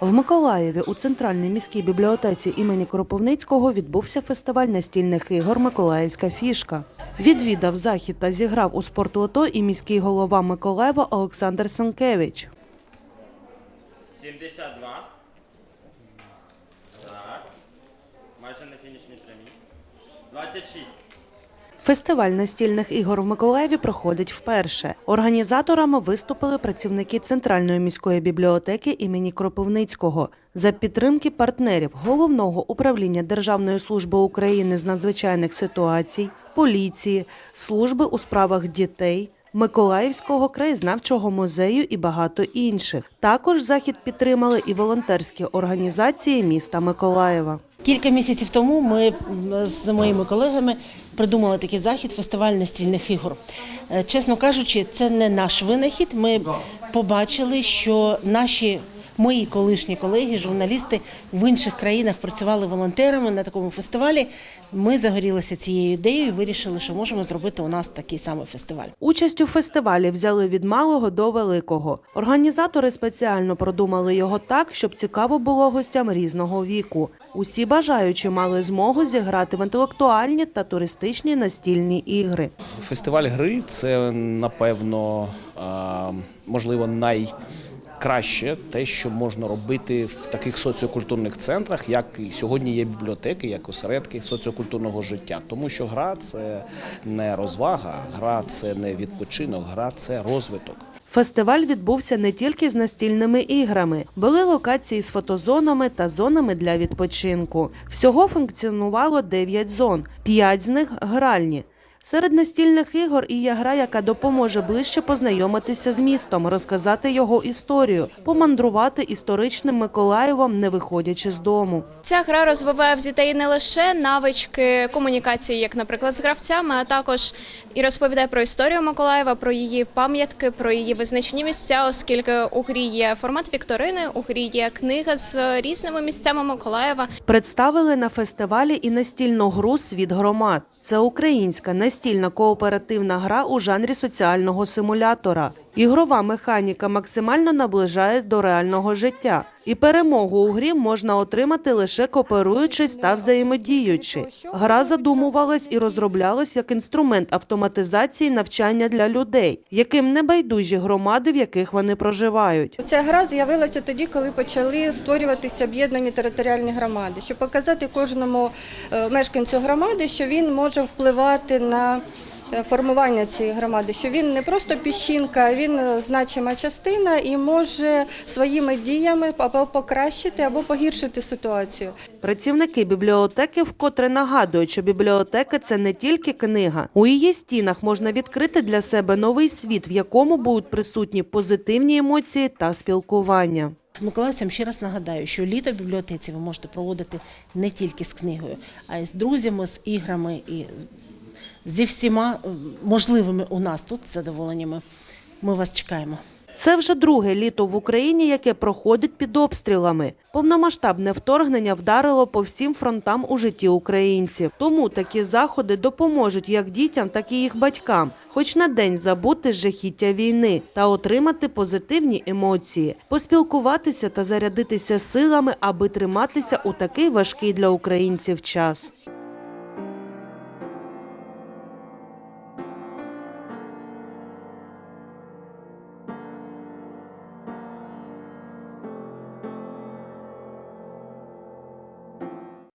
В Миколаєві у центральній міській бібліотеці імені Кропивницького відбувся фестиваль настільних ігор Миколаївська фішка. Відвідав захід та зіграв у спорту і міський голова Миколаєва Олександр Санкевич. 72. Так. Майже на фінішній прямій. 26. Фестиваль настільних ігор в Миколаєві проходить вперше. Організаторами виступили працівники Центральної міської бібліотеки імені Кропивницького за підтримки партнерів Головного управління Державної служби України з надзвичайних ситуацій, поліції, служби у справах дітей. Миколаївського краєзнавчого музею і багато інших. Також захід підтримали і волонтерські організації міста Миколаєва. Кілька місяців тому ми з моїми колегами придумали такий захід фестиваль настільних ігор. Е, Чесно кажучи, це не наш винахід. Ми побачили, що наші мої колишні колеги, журналісти в інших країнах працювали волонтерами на такому фестивалі. Ми загорілися цією ідеєю і вирішили, що можемо зробити у нас такий самий фестиваль. Участь у фестивалі взяли від малого до великого. Організатори спеціально продумали його так, щоб цікаво було гостям різного віку. Усі бажаючі мали змогу зіграти в інтелектуальні та туристичні настільні ігри. Фестиваль гри це напевно можливо найкраще те, що можна робити в таких соціокультурних центрах, як і сьогодні є бібліотеки, як осередки соціокультурного життя. Тому що гра це не розвага, гра це не відпочинок, гра це розвиток. Фестиваль відбувся не тільки з настільними іграми, були локації з фотозонами та зонами для відпочинку. Всього функціонувало 9 зон, 5 з них гральні. Серед настільних ігор і є гра, яка допоможе ближче познайомитися з містом, розказати його історію, помандрувати історичним Миколаєвом, не виходячи з дому. Ця гра розвиває в дітей не лише навички комунікації, як, наприклад, з гравцями, а також і розповідає про історію Миколаєва, про її пам'ятки, про її визначні місця, оскільки у грі є формат вікторини, у грі є книга з різними місцями Миколаєва. Представили на фестивалі і настільну гру Світ громад. Це українська настільна кооперативна гра у жанрі соціального симулятора. Ігрова механіка максимально наближає до реального життя, і перемогу у грі можна отримати лише кооперуючись та взаємодіючи. Гра задумувалась і розроблялась як інструмент автоматизації навчання для людей, яким не байдужі громади, в яких вони проживають. Ця гра з'явилася тоді, коли почали створюватися об'єднані територіальні громади, щоб показати кожному е, мешканцю громади, що він може впливати на формування цієї громади, що він не просто піщинка, він е, значима частина і може своїми діями або покращити, або погіршити ситуацію. Працівники бібліотеки вкотре нагадують, що бібліотека це не тільки книга. У її стінах можна відкрити для себе новий світ, в якому будуть присутні позитивні емоції та спілкування. Миколаївцям ще раз нагадаю, що літо в бібліотеці ви можете проводити не тільки з книгою, а й з друзями, з іграми і з- зі всіма е, можливими у нас тут задоволеннями. Ми вас чекаємо. Це вже друге літо в Україні, яке проходить під обстрілами. Повномасштабне вторгнення вдарило по всім фронтам у житті українців. Тому такі заходи допоможуть як дітям, так і їх батькам, хоч на день забути жахіття війни та отримати позитивні емоції, поспілкуватися та зарядитися силами, аби триматися у такий важкий для українців час.